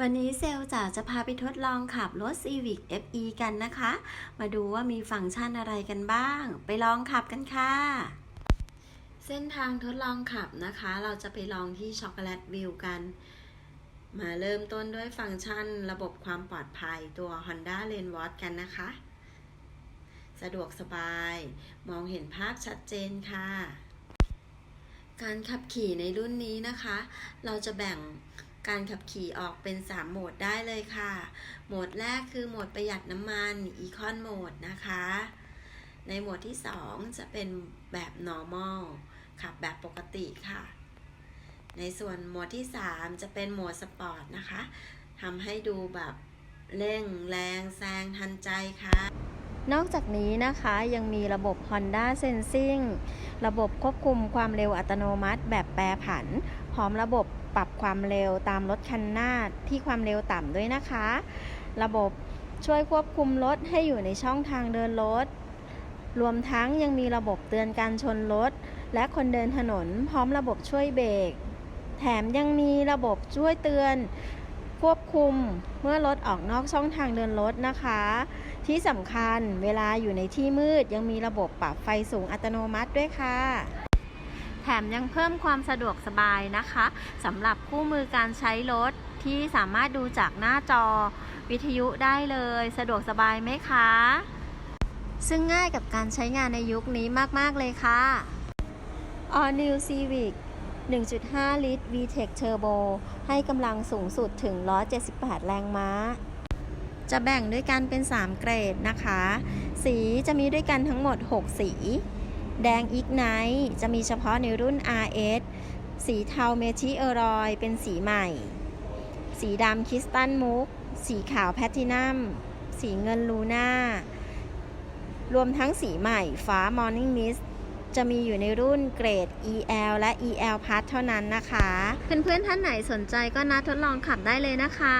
วันนี้เซลจ๋าจะพาไปทดลองขับรถ Civic FE กันนะคะ มาดูว่ามีฟังก์ชันอะไรกันบ้าง ไปลองขับกันค่ะ เส้นทางทดลองขับนะคะ เราจะไปลองที่ช็อกโกแลตวิวกัน มาเริ่มต้นด้วยฟังก์ชันระบบความปลอดภัยตัว Honda Lane Watch กันนะคะ สะดวกสบาย มองเห็นภาพชัดเจนค่ะ การขับขี่ในรุ่นนี้นะคะ เราจะแบ่ง การขับขี่ออกเป็น 3 โหมดได้เลยค่ะ โหมดแรกคือโหมดประหยัดน้ำมัน Econ Mode นะคะ ในโหมดที่ 2 จะเป็นแบบ normal ขับแบบปกติค่ะ ในส่วนโหมดที่ 3 จะเป็นโหมดสปอร์ตนะคะทำให้ดูแบบเร่งแรงแซงทันใจค่ะ นอกจากนี้นะคะยังมีระบบ Honda Sensing ระบบควบคุมความเร็วอัตโนมัติแบบแปรผัน พร้อมระบบปรับความเร็วตามรถคันหน้าที่ความเร็วต่ำด้วยนะคะ ระบบช่วยควบคุมรถให้อยู่ในช่องทางเดินรถ รวมทั้งยังมีระบบเตือนการชนรถ และคนเดินถนน พร้อมระบบช่วยเบรก แถมยังมีระบบช่วยเตือน ควบคุมเมื่อรถออกนอกช่องทางเดินรถนะคะ ที่สำคัญเวลาอยู่ในที่มืดยังมีระบบปรับไฟสูงอัตโนมัติด้วยค่ะ แถมยังเพิ่มความสะดวกสบายนะคะสำหรับคู่มือการใช้รถที่สามารถดูจากหน้าจอวิทยุได้เลย สะดวกสบายไหมคะ ซึ่งง่ายกับการใช้งานในยุคนี้มาก ๆ เลยค่ะ All New Civic 1.5 ลิตร VTEC Turbo ให้กำลังสูงสุดถึง 178 แรงม้า จะแบ่งด้วยกันเป็น 3 เกรดนะคะ สีจะมีด้วยกันทั้งหมด 6 สี แดง Ignite จะมีเฉพาะในรุ่น RS สีเทาเมทิเอรอยเป็นสีใหม่ สีดำคิสตันมุก สีขาวแพทินัม สีเงินลูน่ารวมทั้งสีใหม่ฟ้า Morning Mist จะมีอยู่ในรุ่นเกรด EL และ EL Plus เท่านั้นนะคะ เพื่อนๆท่านไหนสนใจก็นัดทดลองขับได้เลยนะคะ